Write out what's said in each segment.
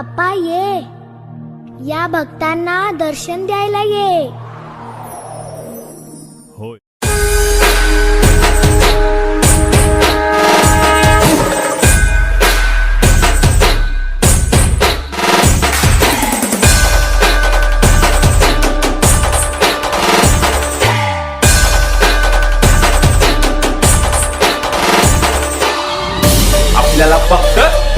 बाप्पा ये. या भक्तांना दर्शन द्यायला ये. होय. आपल्याला फक्त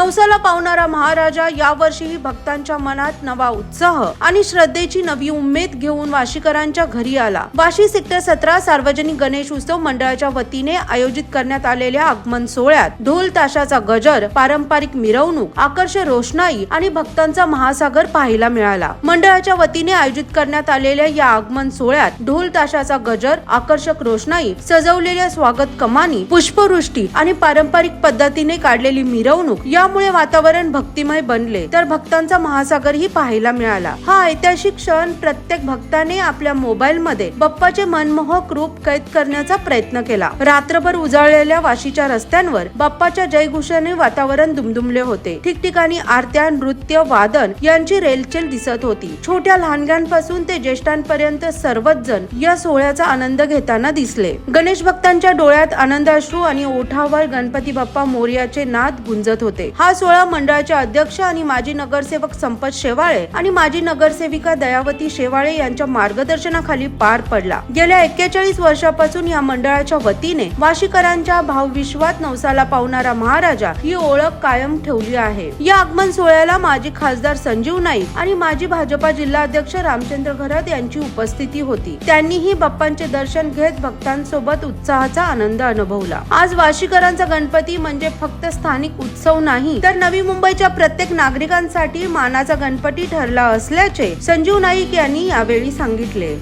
नवसाला पावणारा महाराजा यावर्षीही भक्तांच्या मनात नवा उत्साह आणि श्रद्धेची नवी उमेद घेऊन वाशीकरांच्या घरी आला. वाशी सेक्टर सतरा सार्वजनिक गणेश उत्सव मंडळाच्या वतीने आयोजित करण्यात आलेल्या आगमन सोहळ्यात ढोल ताशाचा गजर पारंपरिक मिरवणूक आकर्ष रोषणाई आणि भक्तांचा महासागर पाहायला मिळाला. मंडळाच्या वतीने आयोजित करण्यात आलेल्या या आगमन सोहळ्यात ढोल ताशाचा गजर आकर्षक रोषणाई सजवलेल्या स्वागत कमानी पुष्पवृष्टी आणि पारंपरिक पद्धतीने काढलेली मिरवणूक या त्यामुळे वातावरण भक्तिमय बनले. तर भक्तांचा महासागरही पाहायला मिळाला. हा ऐतिहासिक क्षण प्रत्येक भक्ताने आपल्या मोबाईल मध्ये बाप्पाचे मनमोहक रूप कैद करण्याचा प्रयत्न केला. रात्रभर उजाळलेल्या वाशीच्या रस्त्यांवर बाप्पाच्या जयघोषाने वातावरण दुमदुमले होते. ठिकठिकाणी आरत्या नृत्य वादन यांची रेलचेल दिसत होती. छोट्या लहानग्यांपासून ते ज्येष्ठांपर्यंत सर्वच जण या सोहळ्याचा आनंद घेताना दिसले. गणेश भक्तांच्या डोळ्यात आनंदाश्रू आणि ओठावर गणपती बाप्पा मोर्याचे नाद गुंजत होते. हा सोहळा मंडळाचे अध्यक्ष आणि माजी नगरसेवक संपत शेवाळे आणि माजी नगरसेविका दयावती शेवाळे यांच्या मार्गदर्शनाखाली पार पडला. गेल्या एक्केचाळीस वर्षापासून या मंडळाच्या वतीने वाशीकरांच्या भावविश्वात नवसाला पावणारा महाराजा ही ओळख कायम ठेवली आहे. या आगमन सोहळ्याला माजी खासदार संजीव नाईक आणि माजी भाजपा जिल्हाध्यक्ष रामचंद्र घरात यांची उपस्थिती होती. त्यांनीही बाप्पांचे दर्शन घेत भक्तांसोबत उत्साहाचा आनंद अनुभवला. आज वाशीकरांचा गणपती म्हणजे फक्त स्थानिक उत्सव नाही तर नवी मुंबईच्या प्रत्येक नागरिकांसाठी मानाचा गणपती ठरला असल्याचे संजीव नाईक यांनी यावेळी सांगितले.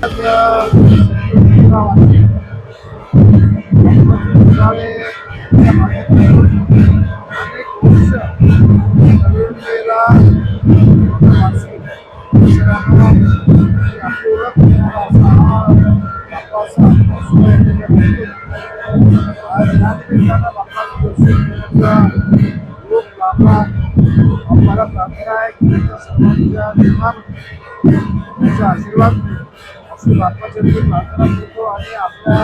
मला प्रार्थना आहे की त्याच्या सर्वांच्या जीवनात आशीर्वाद मिळेल. अशी बाप्पाच्या मी प्रार्थना करतो आणि आपल्या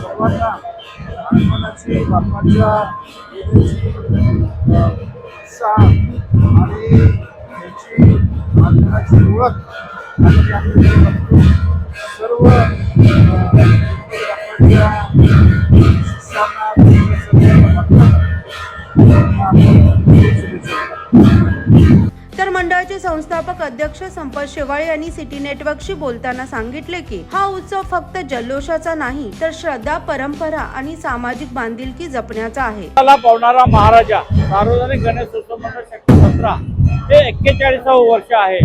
सर्वांना लहानपणाची बाप्पाच्या येण्याची उत्साह आणि त्याची बाप्पाची ओळख आणि सर्व बाप्पाच्या तर संस्थापक अध्यक्ष संपत शेवाळे यांनी सिटी नेटवर्कशी बोलताना सांगितले की हा उत्सव फक्त जल्लोषाचा नाही तर श्रद्धा परंपरा आणि सामाजिक बांधिलकी जपण्याचा आहे. ला पावणारा महाराजा सार्वजनिक गणेश उत्सव मंडळ सतरा हे एक्केचाळीसावं वर्ष आहे.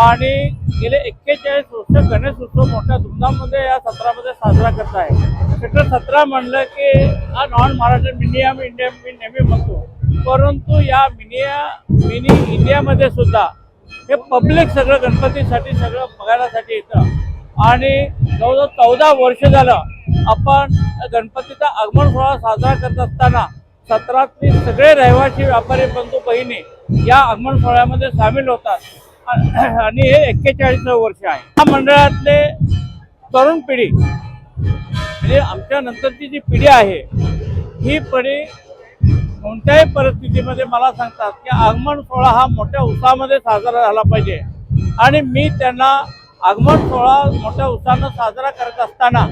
आणि गेले एक्केचाळीस वर्ष गणेश उत्सव मोठ्या धुमधाममध्ये या सत्रामध्ये साजरा करत आहे. सेक्टर सतरा म्हणलं की हा नॉन महाराष्ट्र मिनी इंडिया मी नेहमी म्हणतो. परंतु या मिनिया मिनी इंडियामध्ये सुद्धा हे पब्लिक सगळं गणपतीसाठी सगळं बघायलासाठी येतं. आणि जवळजवळ चौदा वर्ष झालं आपण गणपतीचा आगमन सोहळा साजरा करत असताना सत्रातली सगळे रहिवासी व्यापारी बंधू बहिणी या आगमन सोहळ्यामध्ये सामील होतात. आणि हे एक्केचाळीसावं वर्ष आहे. या मंडळातले तरुण पिढी म्हणजे आमच्या नंतरची जी पिढी आहे ही पिढी कोणत्याही परिस्थितीमध्ये मला सांगतात की आगमन सोहळा हा मोठ्या उत्साहामध्ये साजरा झाला पाहिजे. आणि मी त्यांना आगमन सोहळा मोठ्या उत्साहानं साजरा करत असताना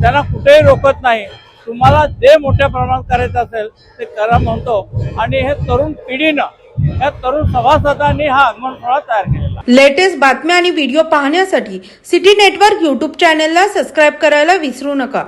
त्यांना कुठेही रोकत नाही. तुम्हाला जे मोठ्या प्रमाणात करायचं असेल ते करा म्हणतो. आणि हे तरुण पिढीनं या तरुण सभासदांनी हा आगमन सोहळा तयार केलेला लेटेस्ट बातम्या आणि व्हिडिओ पाहण्यासाठी सिटी नेटवर्क यूट्यूब चॅनलला सबस्क्राईब करायला विसरू नका.